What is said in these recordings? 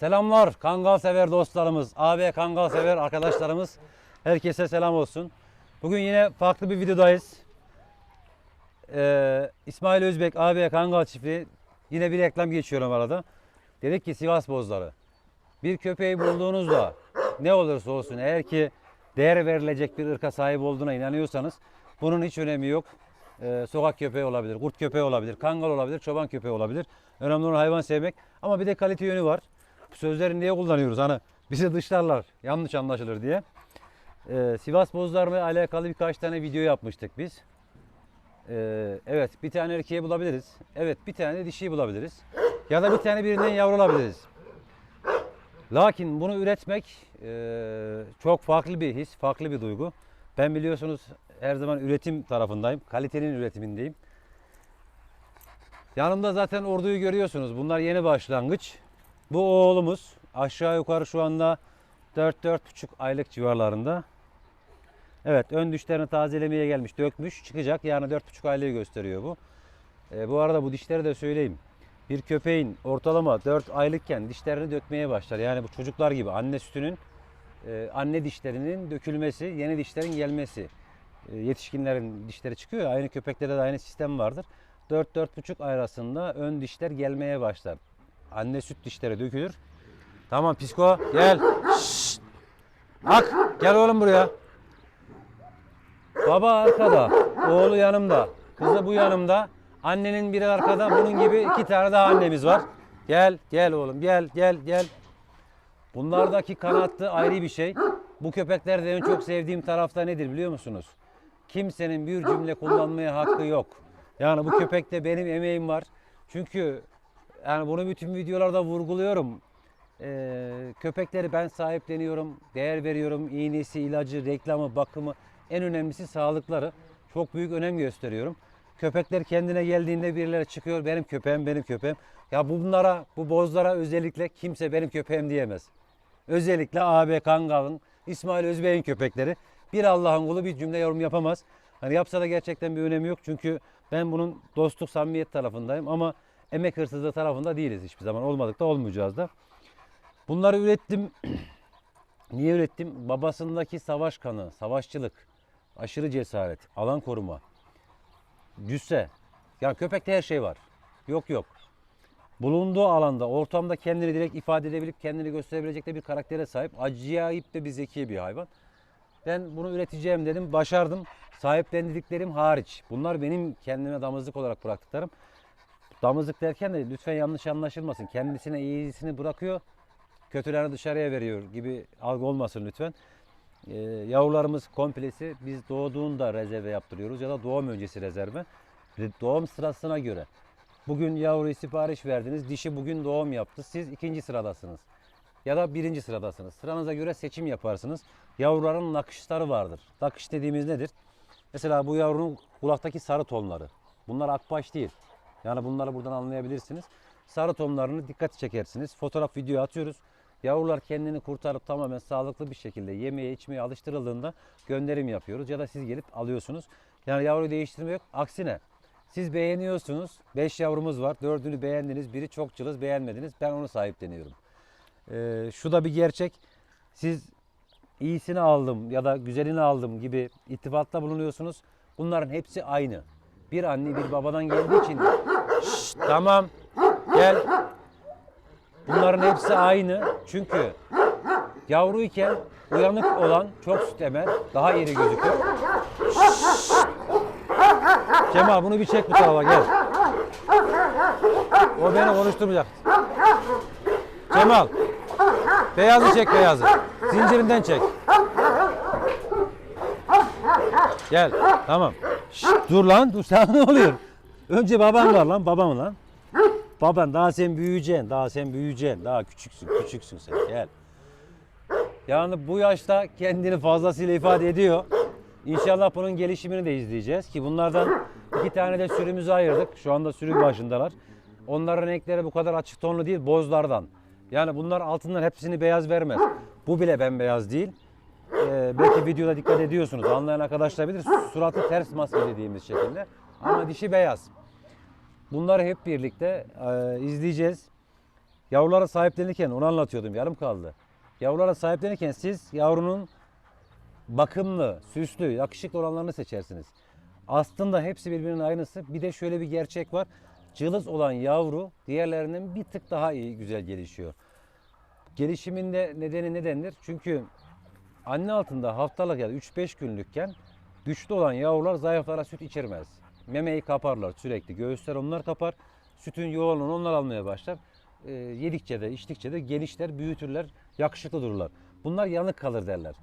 Selamlar kangal sever dostlarımız, AB kangal sever arkadaşlarımız. Herkese selam olsun. Bugün yine farklı bir videodayız. Ee, İsmail Özbek AB kangal çiftliği yine bir reklam geçiyorum arada. Dedik ki Sivas bozları. Bir köpeği bulduğunuzda ne olursa olsun eğer ki değer verilecek bir ırka sahip olduğuna inanıyorsanız bunun hiç önemi yok. Ee, sokak köpeği olabilir, kurt köpeği olabilir, kangal olabilir, çoban köpeği olabilir. Önemli olan hayvan sevmek. Ama bir de kalite yönü var. Sözleri niye kullanıyoruz? Hani bizi dışlarlar, yanlış anlaşılır diye. Ee, Sivas bozlarla alakalı birkaç tane video yapmıştık biz. Ee, evet bir tane erkeği bulabiliriz. Evet bir tane dişiyi bulabiliriz. Ya da bir tane birinden yavru alabiliriz. Lakin bunu üretmek eee, çok farklı bir his, farklı bir duygu. Ben biliyorsunuz her zaman üretim tarafındayım. Kalitenin üretimindeyim. Yanımda zaten orduyu görüyorsunuz. Bunlar yeni başlangıç. Bu oğlumuz aşağı yukarı şu anda 4-4,5 aylık civarlarında. Evet ön dişlerini tazelemeye gelmiş, dökmüş, çıkacak. Yani 4,5 aylığı gösteriyor bu. E, bu arada bu dişleri de söyleyeyim. Bir köpeğin ortalama 4 aylıkken dişlerini dökmeye başlar. Yani bu çocuklar gibi anne sütünün e, anne dişlerinin dökülmesi, yeni dişlerin gelmesi. E, yetişkinlerin dişleri çıkıyor aynı köpeklerde de aynı sistem vardır. 4-4,5 ay arasında ön dişler gelmeye başlar. Anne süt dişleri dökülür. Tamam psiko gel. Şşt. Ak gel oğlum buraya. Baba arkada, oğlu yanımda, kızı bu yanımda. Annenin biri arkada, bunun gibi iki tane daha annemiz var. Gel, gel oğlum, gel, gel, gel. Bunlardaki kanattı ayrı bir şey. Bu köpeklerde en çok sevdiğim tarafta nedir biliyor musunuz? Kimsenin bir cümle kullanmaya hakkı yok. Yani bu köpekte benim emeğim var. Çünkü yani bunu bütün videolarda vurguluyorum. Ee, köpekleri ben sahipleniyorum, değer veriyorum. İğnesi, ilacı, reklamı, bakımı en önemlisi sağlıkları. Çok büyük önem gösteriyorum. Köpekler kendine geldiğinde birileri çıkıyor. Benim köpeğim, benim köpeğim. Ya bunlara, bu bozlara özellikle kimse benim köpeğim diyemez. Özellikle AB Kangal'ın, İsmail Özbey'in köpekleri. Bir Allah'ın kulu bir cümle yorum yapamaz. Hani yapsa da gerçekten bir önemi yok. Çünkü ben bunun dostluk, samimiyet tarafındayım ama emek hırsızlığı tarafında değiliz hiçbir zaman. Olmadık da olmayacağız da. Bunları ürettim. Niye ürettim? Babasındaki savaş kanı, savaşçılık, aşırı cesaret, alan koruma, cüsse. Yani köpekte her şey var. Yok yok. Bulunduğu alanda, ortamda kendini direkt ifade edebilip kendini gösterebilecek de bir karaktere sahip. Acayip de bir zeki bir hayvan. Ben bunu üreteceğim dedim, başardım. Sahiplendiklerim hariç. Bunlar benim kendime damızlık olarak bıraktıklarım. Damızlık derken de lütfen yanlış anlaşılmasın. Kendisine iyisini bırakıyor, kötülerini dışarıya veriyor gibi algı olmasın lütfen. Ee, yavrularımız komplesi biz doğduğunda rezerve yaptırıyoruz ya da doğum öncesi rezerve. Ve Doğum sırasına göre. Bugün yavruyu sipariş verdiniz, dişi bugün doğum yaptı. Siz ikinci sıradasınız. Ya da birinci sıradasınız. Sıranıza göre seçim yaparsınız. Yavruların nakışları vardır. Nakış dediğimiz nedir? Mesela bu yavrunun kulaktaki sarı tonları. Bunlar akbaş değil. Yani bunları buradan anlayabilirsiniz. Sarı tonlarını dikkat çekersiniz. Fotoğraf video atıyoruz. Yavrular kendini kurtarıp tamamen sağlıklı bir şekilde yemeye içmeye alıştırıldığında gönderim yapıyoruz. Ya da siz gelip alıyorsunuz. Yani yavruyu değiştirme yok. Aksine siz beğeniyorsunuz. 5 yavrumuz var. Dördünü beğendiniz. Biri çok cılız beğenmediniz. Ben onu sahipleniyorum. Ee, şu da bir gerçek. Siz iyisini aldım ya da güzelini aldım gibi ittifatta bulunuyorsunuz. Bunların hepsi aynı. Bir anne bir babadan geldiği için tamam gel. Bunların hepsi aynı. Çünkü yavruyken uyanık olan çok süt emer. Daha iri gözükür. Şşt. Cemal bunu bir çek bu tarafa gel. O beni konuşturmayacak. Cemal. Beyazı çek beyazı. Zincirinden çek. Gel. Tamam. Şşt, dur lan. Dur sen ne oluyor? Önce baban var lan. Babam lan. Baban daha sen büyüyeceksin. Daha sen büyüyeceksin. Daha küçüksün. Küçüksün sen. Gel. Yani bu yaşta kendini fazlasıyla ifade ediyor. İnşallah bunun gelişimini de izleyeceğiz ki bunlardan iki tane de sürümüzü ayırdık. Şu anda sürü başındalar. Onların renkleri bu kadar açık tonlu değil, bozlardan. Yani bunlar altından hepsini beyaz vermez. Bu bile bembeyaz değil. Ee, belki videoda dikkat ediyorsunuz. Anlayan arkadaşlar bilir. Suratı ters maske dediğimiz şekilde. Ama dişi beyaz. Bunları hep birlikte e, izleyeceğiz. yavrulara sahiplenirken onu anlatıyordum yarım kaldı. Yavrulara sahiplenirken siz yavrunun bakımlı, süslü, yakışıklı olanlarını seçersiniz. Aslında hepsi birbirinin aynısı. Bir de şöyle bir gerçek var. Cılız olan yavru diğerlerinden bir tık daha iyi, güzel gelişiyor. Gelişiminde nedeni nedendir? Çünkü anne altında haftalık ya da 3-5 günlükken güçlü olan yavrular zayıflara süt içirmez. Memeyi kaparlar sürekli. Göğüsler onlar kapar. Sütün yoğunluğunu onlar almaya başlar. Ee, yedikçe de içtikçe de genişler, büyütürler, yakışıklı dururlar. Bunlar yanık kalır derler.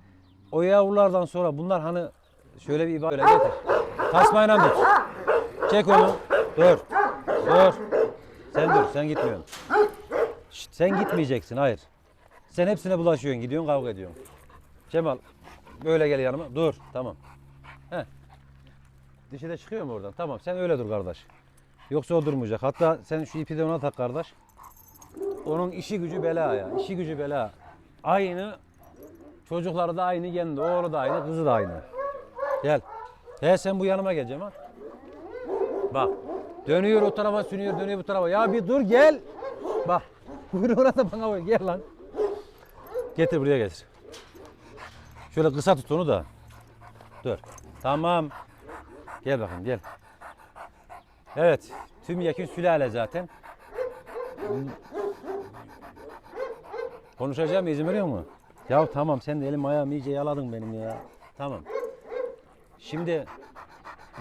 O yavrulardan sonra bunlar hani şöyle bir ibare getir. Tasmayla tut. Çek onu. Dur. Dur. Sen dur. Sen gitmiyorsun. Şşt, sen gitmeyeceksin. Hayır. Sen hepsine bulaşıyorsun. Gidiyorsun kavga ediyorsun. Cemal böyle gel yanıma. Dur. Tamam. Heh. Dişi de çıkıyor mu oradan? Tamam. Sen öyle dur kardeş. Yoksa o durmayacak. Hatta sen şu ipi de ona tak kardeş. Onun işi gücü bela ya. İşi gücü bela. Aynı çocukları da aynı kendi. Oğlu da aynı, kızı da aynı. Gel. He sen bu yanıma gel Cemal. Bak. Dönüyor o tarafa sürüyor, dönüyor bu tarafa. Ya bir dur gel. Bak. Kuyruğuna da bana koy. Gel lan. Getir buraya getir. Şöyle kısa tut onu da. Dur. Tamam. Gel bakayım gel. Evet. Tüm yakın sülale zaten. Konuşacağım izin veriyor mu? Ya tamam sen de elim ayağım iyice yaladın benim ya. Tamam. Şimdi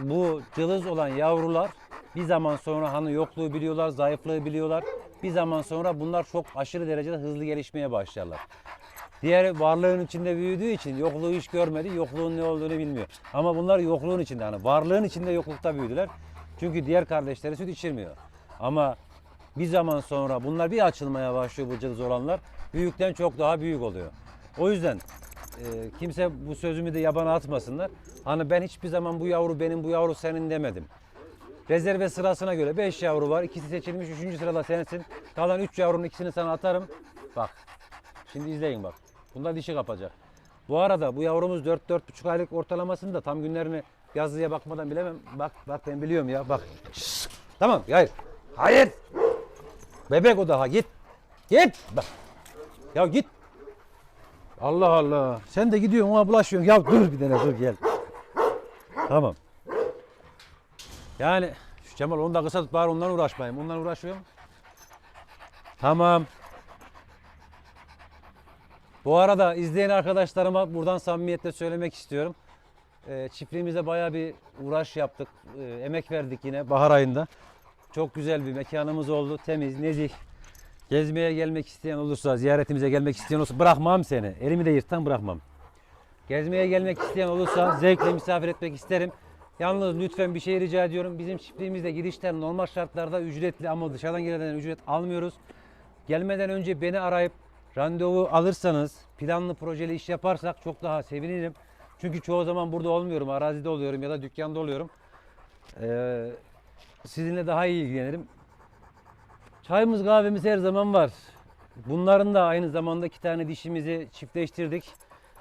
bu cılız olan yavrular bir zaman sonra hani yokluğu biliyorlar, zayıflığı biliyorlar. Bir zaman sonra bunlar çok aşırı derecede hızlı gelişmeye başlarlar. Diğer varlığın içinde büyüdüğü için yokluğu hiç görmedi, yokluğun ne olduğunu bilmiyor. Ama bunlar yokluğun içinde hani varlığın içinde yoklukta büyüdüler. Çünkü diğer kardeşleri süt içirmiyor. Ama bir zaman sonra bunlar bir açılmaya başlıyor bu cılız olanlar. Büyükten çok daha büyük oluyor. O yüzden e, kimse bu sözümü de yabana atmasınlar. Hani ben hiçbir zaman bu yavru benim, bu yavru senin demedim. Rezerve sırasına göre 5 yavru var. ikisi seçilmiş. 3. sırada sensin. Kalan 3 yavrunun ikisini sana atarım. Bak. Şimdi izleyin bak. Bunda dişi kapacak. Bu arada bu yavrumuz 4-4,5 aylık ortalamasında tam günlerini yazıya bakmadan bilemem. Bak bak ben biliyorum ya bak. Tamam hayır. Hayır. Bebek o daha git. Git. Bak. Ya git. Allah Allah. Sen de gidiyorsun ona bulaşıyorsun. Ya dur bir tane dur gel. Tamam. Yani şu Cemal onu da kısa tut bari ondan uğraşmayayım. Ondan uğraşıyorum. Tamam. Bu arada izleyen arkadaşlarıma buradan samimiyetle söylemek istiyorum. Ee, çiftliğimize bayağı bir uğraş yaptık. Ee, emek verdik yine bahar ayında. Çok güzel bir mekanımız oldu. Temiz, nezih. Gezmeye gelmek isteyen olursa, ziyaretimize gelmek isteyen olursa bırakmam seni. Elimi de yırttan bırakmam. Gezmeye gelmek isteyen olursa zevkle misafir etmek isterim. Yalnız lütfen bir şey rica ediyorum. Bizim çiftliğimizde girişler normal şartlarda ücretli ama dışarıdan gelenlerden ücret almıyoruz. Gelmeden önce beni arayıp randevu alırsanız, planlı projeli iş yaparsak çok daha sevinirim. Çünkü çoğu zaman burada olmuyorum, arazide oluyorum ya da dükkanda oluyorum. Ee, sizinle daha iyi ilgilenirim. Çayımız kahvemiz her zaman var. Bunların da aynı zamanda iki tane dişimizi çiftleştirdik.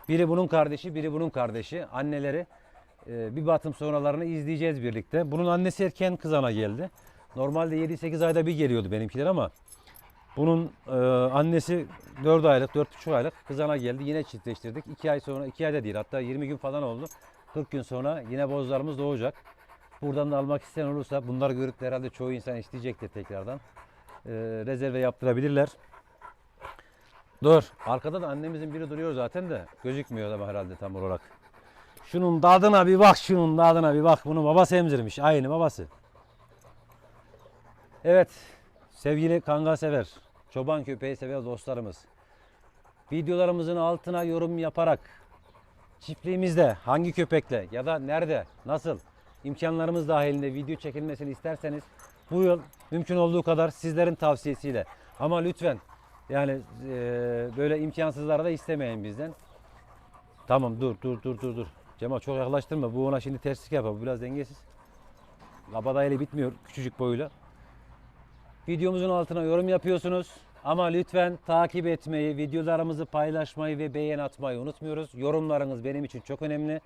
Biri bunun kardeşi, biri bunun kardeşi. Anneleri e, bir batım sonralarını izleyeceğiz birlikte. Bunun annesi erken kızana geldi. Normalde 7-8 ayda bir geliyordu benimkiler ama bunun e, annesi 4 aylık, 4,5 aylık kızana geldi. Yine çiftleştirdik. 2 ay sonra, 2 ayda değil hatta 20 gün falan oldu. 40 gün sonra yine bozlarımız doğacak. Buradan da almak isteyen olursa bunları görüp de herhalde çoğu insan isteyecektir tekrardan. E, rezerve yaptırabilirler. Dur. Arkada da annemizin biri duruyor zaten de gözükmüyor ama herhalde tam olarak. Şunun tadına bir bak, şunun tadına bir bak. Bunu babası emzirmiş. Aynı babası. Evet. Sevgili kangal sever, çoban köpeği sever dostlarımız. Videolarımızın altına yorum yaparak çiftliğimizde hangi köpekle ya da nerede, nasıl imkanlarımız dahilinde video çekilmesini isterseniz bu yıl mümkün olduğu kadar sizlerin tavsiyesiyle ama lütfen yani eee, böyle imkansızları da istemeyin bizden. Tamam dur dur dur dur dur. Cemal çok yaklaştırma. Bu ona şimdi terslik yapar. Bu biraz dengesiz. Kabadayıyla bitmiyor küçücük boyuyla. Videomuzun altına yorum yapıyorsunuz. Ama lütfen takip etmeyi, videolarımızı paylaşmayı ve beğen atmayı unutmuyoruz. Yorumlarınız benim için çok önemli.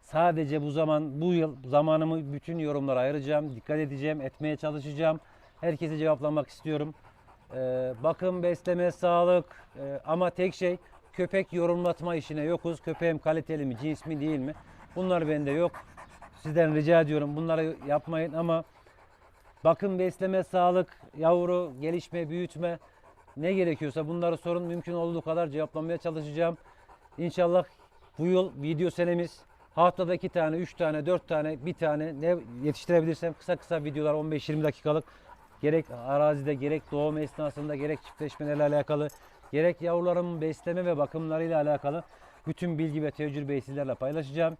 Sadece bu zaman, bu yıl zamanımı bütün yorumlara ayıracağım. Dikkat edeceğim, etmeye çalışacağım. Herkese cevaplamak istiyorum. Ee, bakım, besleme, sağlık Ee, ama tek şey köpek yorumlatma işine yokuz. Köpeğim kaliteli mi, cins mi değil mi? Bunlar bende yok. Sizden rica ediyorum bunları yapmayın ama bakım, besleme, sağlık, yavru, gelişme, büyütme ne gerekiyorsa bunları sorun mümkün olduğu kadar cevaplamaya çalışacağım. İnşallah bu yıl video senemiz haftada iki tane, üç tane, dört tane, bir tane ne yetiştirebilirsem kısa kısa videolar 15-20 dakikalık gerek arazide gerek doğum esnasında gerek çiftleşmelerle alakalı gerek yavruların besleme ve bakımlarıyla alakalı bütün bilgi ve tecrübeyi sizlerle paylaşacağım.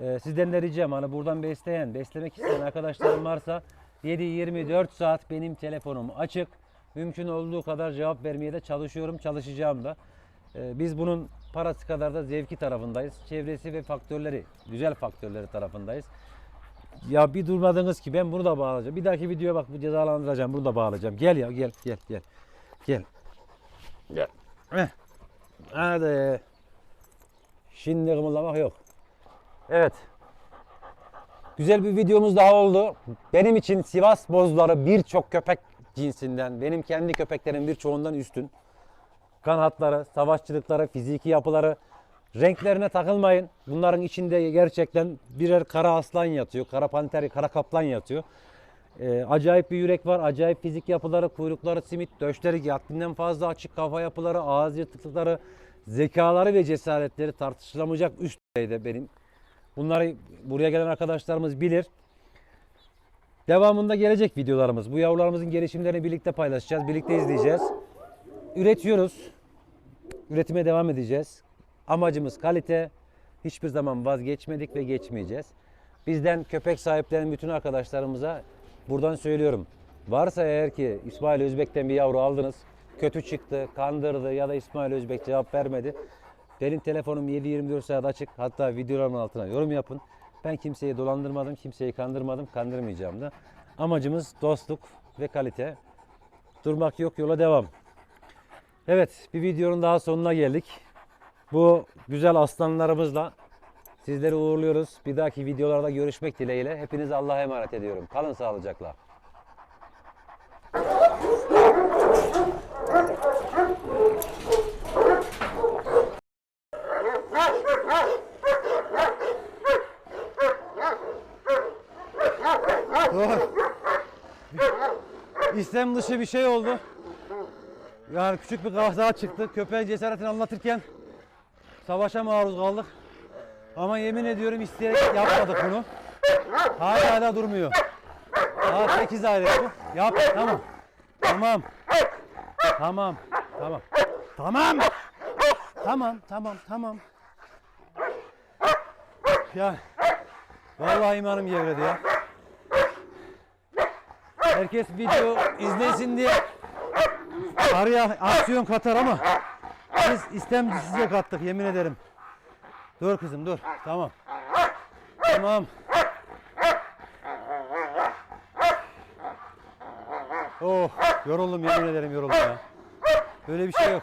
Ee, sizden de ricam hani buradan besleyen, beslemek isteyen arkadaşlarım varsa 7-24 saat benim telefonum açık. Mümkün olduğu kadar cevap vermeye de çalışıyorum, çalışacağım da. Ee, biz bunun parası kadar da zevki tarafındayız. Çevresi ve faktörleri, güzel faktörleri tarafındayız. Ya bir durmadınız ki ben bunu da bağlayacağım. Bir dahaki videoya bak bu cezalandıracağım. Bunu da bağlayacağım. Gel ya gel gel gel. Gel. Gel. Heh. Hadi. Şimdi kımıldamak yok. Evet. Güzel bir videomuz daha oldu. Benim için Sivas bozları birçok köpek cinsinden, benim kendi köpeklerim birçoğundan üstün. Kanatları, savaşçılıkları, fiziki yapıları, renklerine takılmayın. Bunların içinde gerçekten birer kara aslan yatıyor, kara panter, kara kaplan yatıyor. Ee, acayip bir yürek var, acayip fizik yapıları, kuyrukları simit, döşleri haddinden fazla açık kafa yapıları, ağız yırtıklıkları, zekaları ve cesaretleri tartışılamayacak üst düzeyde benim. Bunları buraya gelen arkadaşlarımız bilir. Devamında gelecek videolarımız. Bu yavrularımızın gelişimlerini birlikte paylaşacağız, birlikte izleyeceğiz. Üretiyoruz. Üretime devam edeceğiz. Amacımız kalite. Hiçbir zaman vazgeçmedik ve geçmeyeceğiz. Bizden köpek sahiplerinin bütün arkadaşlarımıza buradan söylüyorum. Varsa eğer ki İsmail Özbek'ten bir yavru aldınız, kötü çıktı, kandırdı ya da İsmail Özbek cevap vermedi. Benim telefonum 7-24 saat açık. Hatta videolarımın altına yorum yapın. Ben kimseyi dolandırmadım, kimseyi kandırmadım, kandırmayacağım da. Amacımız dostluk ve kalite. Durmak yok, yola devam. Evet, bir videonun daha sonuna geldik. Bu güzel aslanlarımızla sizleri uğurluyoruz. Bir dahaki videolarda görüşmek dileğiyle. Hepinizi Allah'a emanet ediyorum. Kalın sağlıcakla. İstem dışı bir şey oldu. Yani küçük bir kaza çıktı. Köpeğin cesaretini anlatırken savaşa maruz kaldık. Ama yemin ediyorum isteyerek yapmadık bunu. Hala hala durmuyor. Daha 8 aylık bu. Yap tamam. Tamam. Tamam. Tamam. Tamam. Tamam tamam tamam. Ya vallahi imanım gevredi ya. Herkes video izlesin diye araya aksiyon katar ama biz istemsizce kattık yemin ederim. Dur kızım dur. Tamam. Tamam. Oh yoruldum yemin ederim yoruldum ya. Böyle bir şey yok.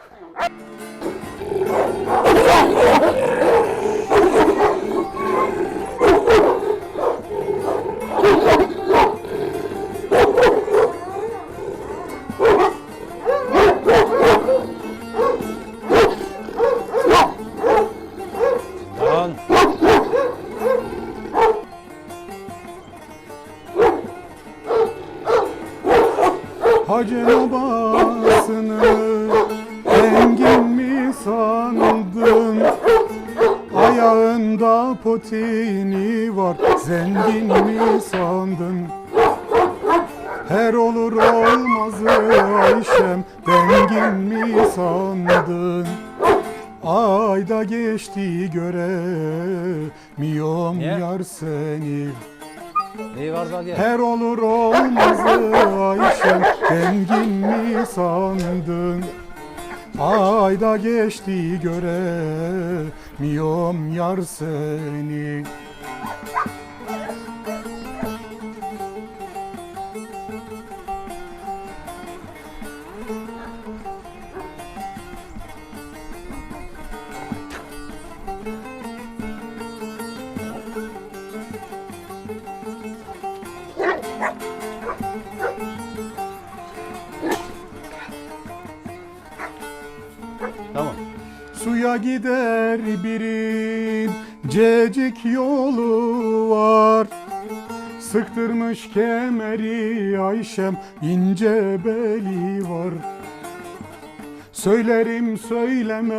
Hacı babasını Potini var zengin mi sandın? Her olur olmazı Ayşem dengin mi sandın? Ayda geçti göremiyorum Niye? yar seni Neyi var da gel. her olur olmazı Ayşem Dengin mi sandın Ayda geçti göremiyorum yar seni gider birin cecik yolu var. Sıktırmış kemeri Ayşem ince beli var. Söylerim söyleme